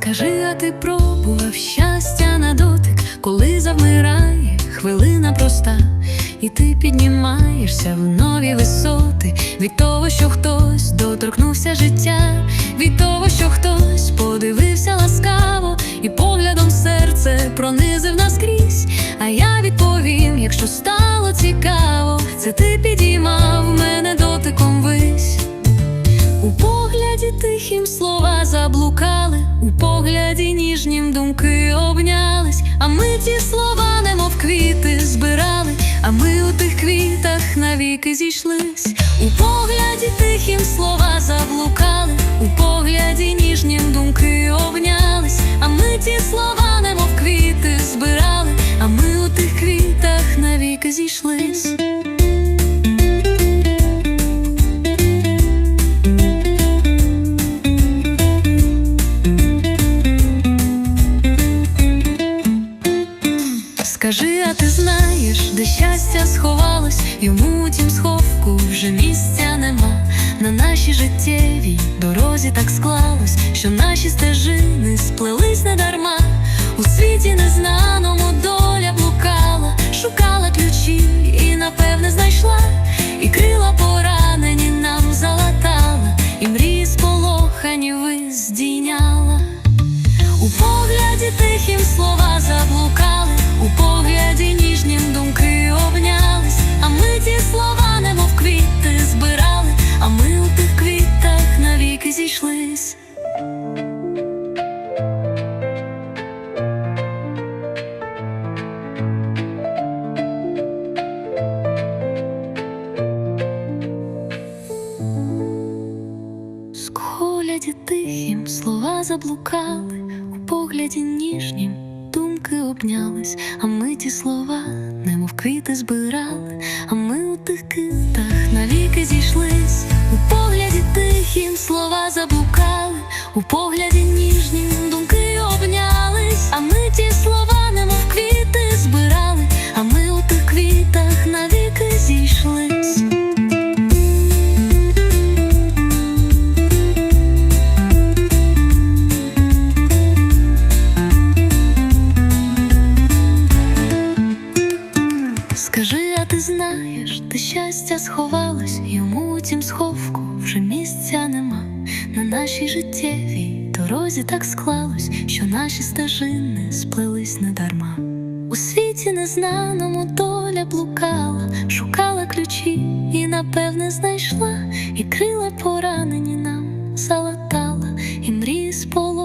Скажи, а ти пробував щастя на дотик, коли завмирає хвилина проста, і ти піднімаєшся в нові висоти. Від того, що хтось доторкнувся життя, від того, що хтось подивився ласкаво, і поглядом серце пронизив наскрізь. А я відповім, якщо стало цікаво, це ти підіймав ми ті слова, немов квіти, збирали, а ми у тих квітах навіки зійшлись. У погляді тихім слова заблукали, у погляді ніжнім думки обнялись, а ми ті слова, немов квіти, збирали, а ми у тих квітах навіки зійшлись. Щастя сховалось, йому тім сховку вже місця нема. На нашій життєвій дорозі так склалось, що наші стежини сплелись недарма. У світі незнаному доля блукала, шукала ключі і напевне знайшла, і крила поранені нам залатала, і мрії сполохані виздійняла. У погляді тихім слова заблукали, у погляді тихім слова заблукали, у погляді ніжнім думки обнялись, а ми ті слова, немов квіти збирали, а ми у тих китах навіки зійшлись, у погляді тихім слова заблукали, у погляді ніжнім ти знаєш, ти щастя сховалась, йому тім сховку вже місця нема. На нашій життєвій дорозі так склалось, що наші стежини сплелись недарма. У світі незнаному доля блукала, шукала ключі і, напевне, знайшла, і крила поранені нам залатала, і мрії сполучила.